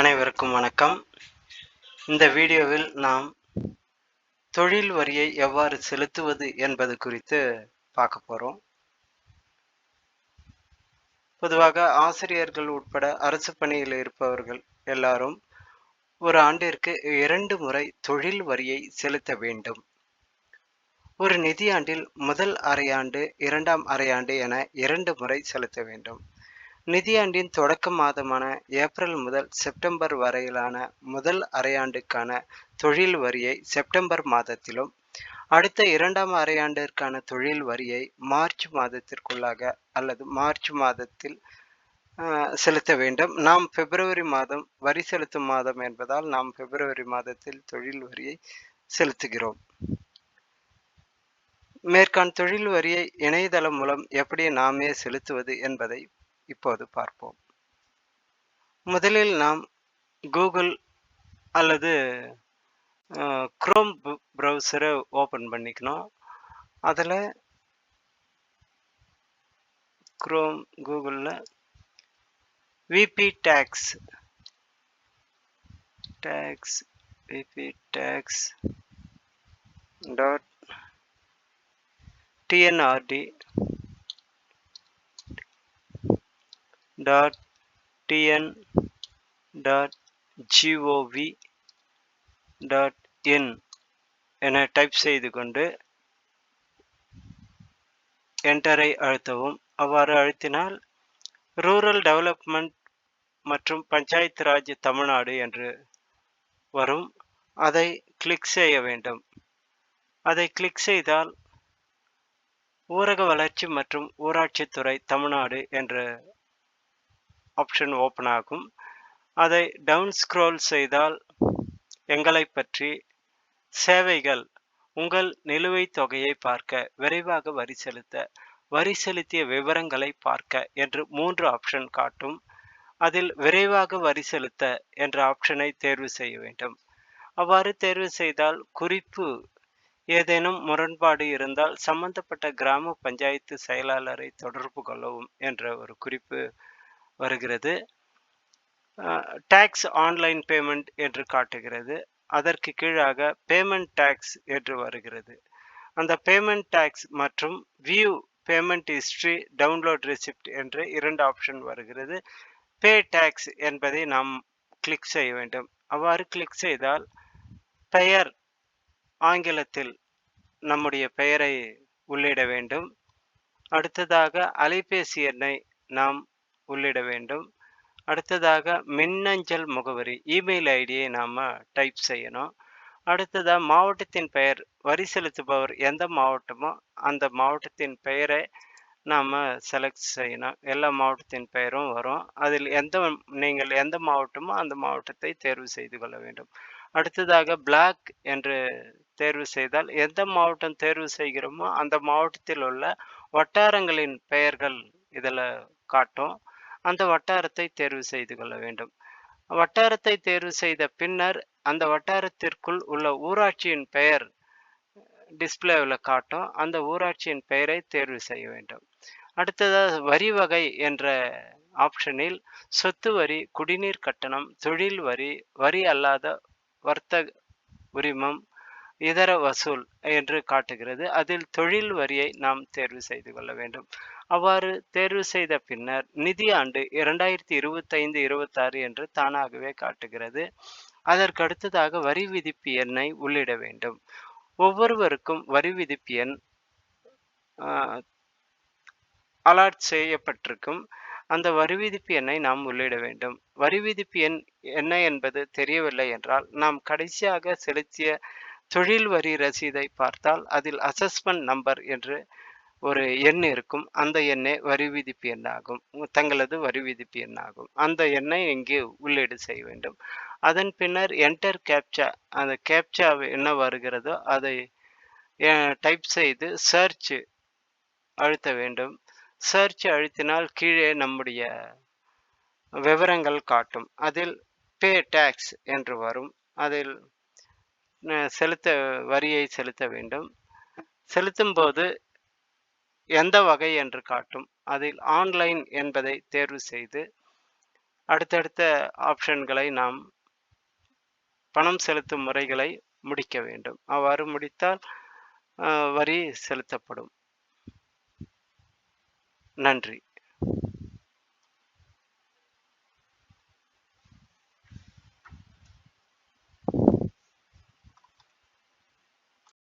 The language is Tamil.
அனைவருக்கும் வணக்கம். இந்த வீடியோவில் நாம் தொழில் வரியை எவ்வாறு செலுத்துவது என்பது குறித்து பார்க்க போகிறோம் பொதுவாக ஆசிரியர்கள் உட்பட அரசு பணியில் இருப்பவர்கள் எல்லாரும் ஒரு ஆண்டிற்கு இரண்டு முறை தொழில் வரியை செலுத்த வேண்டும். ஒரு நிதியாண்டில் முதல் அரையாண்டு இரண்டாம் அரையாண்டு என இரண்டு முறை செலுத்த வேண்டும். நிதியாண்டின் தொடக்க மாதமான ஏப்ரல் முதல் செப்டம்பர் வரையிலான முதல் அரையாண்டுக்கான தொழில் வரியை செப்டம்பர் மாதத்திலும் அடுத்த இரண்டாம் அரையாண்டிற்கான தொழில் வரியை மார்ச் மாதத்திற்குள்ளாக அல்லது மார்ச் மாதத்தில் செலுத்த வேண்டும். நாம் பிப்ரவரி மாதம் வரி செலுத்தும் மாதம் என்பதால் நாம் பிப்ரவரி மாதத்தில் தொழில் வரியை செலுத்துகிறோம். மேற்கான் தொழில் வரியை இணையதளம் மூலம் எப்படி நாமே செலுத்துவது என்பதை இப்போது பார்ப்போம். முதலில் நாம் கூகுள் அல்லது குரோம் ப்ரௌசரை ஓப்பன் பண்ணிக்கணும். அதில் குரோம் கூகுளில் VP tax tax VP tax dot TNRD dot TN dot GOV dot in என டைப் செய்து கொண்டு என்டரை அழுத்தவும். அவ்வாறு அழுத்தினால் ரூரல் டெவலப்மெண்ட் மற்றும் பஞ்சாயத்து ராஜ் தமிழ்நாடு என்று வரும். அதை கிளிக் செய்ய வேண்டும். அதை கிளிக் செய்தால் ஊரக வளர்ச்சி மற்றும் ஊராட்சித்துறை தமிழ்நாடு என்ற ஆப்ஷன் ஓப்பன் ஆகும். அதை டவுன் ஸ்க்ரோல் செய்தால் எங்களை பற்றி சேவைகள் உங்கள் நிலுவைத் தொகையை பார்க்க விரைவாக வரி செலுத்த வரி செலுத்திய விவரங்களை பார்க்க என்று மூன்று ஆப்ஷன் காட்டும். அதில் விரைவாக வரி செலுத்த என்ற ஆப்ஷனை தேர்வு செய்ய வேண்டும். அவ்வாறு தேர்வு செய்தால் குறிப்பு ஏதேனும் முரண்பாடு இருந்தால் சம்பந்தப்பட்ட கிராம பஞ்சாயத்து செயலாளரை தொடர்பு கொள்ளவும் என்ற ஒரு குறிப்பு வருகிறது. டேக்ஸ் ஆன்லைன் பேமெண்ட் என்று காட்டுகிறது. அதற்கு கீழாக பேமெண்ட் டேக்ஸ் என்று வருகிறது. அந்த பேமெண்ட் டேக்ஸ் மற்றும் view payment history download receipt என்று இரண்டு ஆப்ஷன் வருகிறது. பே டேக்ஸ் என்பதை நாம் கிளிக் செய்ய வேண்டும். அவ்வாறு கிளிக் செய்தால் பெயர் ஆங்கிலத்தில் நம்முடைய பெயரை உள்ளிட வேண்டும். அடுத்ததாக அலைபேசி எண்ணை நாம் உள்ளிட வேண்டும். அடுத்ததாக மின்னஞ்சல் முகவரி இமெயில் ஐடியை நாம் டைப் செய்யணும். அடுத்ததாக மாவட்டத்தின் பெயர் வரி செலுத்துபவர் எந்த மாவட்டமோ அந்த மாவட்டத்தின் பெயரை நாம் செலக்ட் செய்யணும். எல்லா மாவட்டத்தின் பெயரும் வரும். அதில் எந்த நீங்கள் எந்த மாவட்டமோ அந்த மாவட்டத்தை தேர்வு செய்து கொள்ள வேண்டும். அடுத்ததாக பிளாக் என்று தேர்வு செய்தால் எந்த மாவட்டம் தேர்வு செய்கிறோமோ அந்த மாவட்டத்தில் உள்ள வட்டாரங்களின் பெயர்கள் இதில் காட்டும். அந்த வட்டாரத்தை தேர்வு செய்து கொள்ள வேண்டும். வட்டாரத்தை தேர்வு செய்த பின்னர் அந்த வட்டாரத்திற்குள் உள்ள ஊராட்சியின் பெயர் டிஸ்பிளேவில் காட்டும். அந்த ஊராட்சியின் பெயரை தேர்வு செய்ய வேண்டும். அடுத்ததாக வரி வகை என்ற ஆப்ஷனில் சொத்து வரி குடிநீர் கட்டணம் தொழில் வரி வரி அல்லாத வர்த்தக உரிமம் இதர வசூல் என்று காட்டுகிறது. அதில் தொழில் வரியை நாம் தேர்வு செய்து கொள்ள வேண்டும். அவ்வாறு தேர்வு செய்த பின்னர் நிதி ஆண்டு இரண்டாயிரத்தி இருபத்தைந்து இருபத்தாறு என்று தானாகவே காட்டுகிறது. அதற்கு அடுத்ததாக வரி விதிப்பு எண்ணை உள்ளிட வேண்டும். ஒவ்வொருவருக்கும் வரி விதிப்பு எண் அலாட் செய்யப்பட்டிருக்கும். அந்த வரி விதிப்பு எண்ணை நாம் உள்ளிட வேண்டும். வரி விதிப்பு எண் என்ன என்பது தெரியவில்லை என்றால் நாம் கடைசியாக செலுத்திய தொழில் வரி ரசீதை பார்த்தால் அதில் அசஸ்மெண்ட் நம்பர் என்று ஒரு எண் இருக்கும். அந்த எண்ணை வரி விதிப்பு எண்ணாகும். தங்களது வரி விதிப்பு எண்ணாகும். அந்த எண்ணை இங்கே உள்ளீடு செய்ய வேண்டும். அதன் பின்னர் என்டர் கேப்சா அந்த கேப்சா என்ன வருகிறதோ அதை டைப் செய்து சர்ச் அழுத்த வேண்டும். சர்ச் அழுத்தினால் கீழே நம்முடைய விவரங்கள் காட்டும். அதில் பே டேக்ஸ் என்று வரும். அதில் செலுத்த வரியை செலுத்த வேண்டும். செலுத்தும் போது எந்த வகை என்று காட்டும். அதில் ஆன்லைன் என்பதை தேர்வு செய்து அடுத்தடுத்த ஆப்ஷன்களை நாம் பணம் செலுத்தும் முறைகளை முடிக்க வேண்டும். அவ்வாறு முடித்தால் வரி செலுத்தப்படும். நன்றி.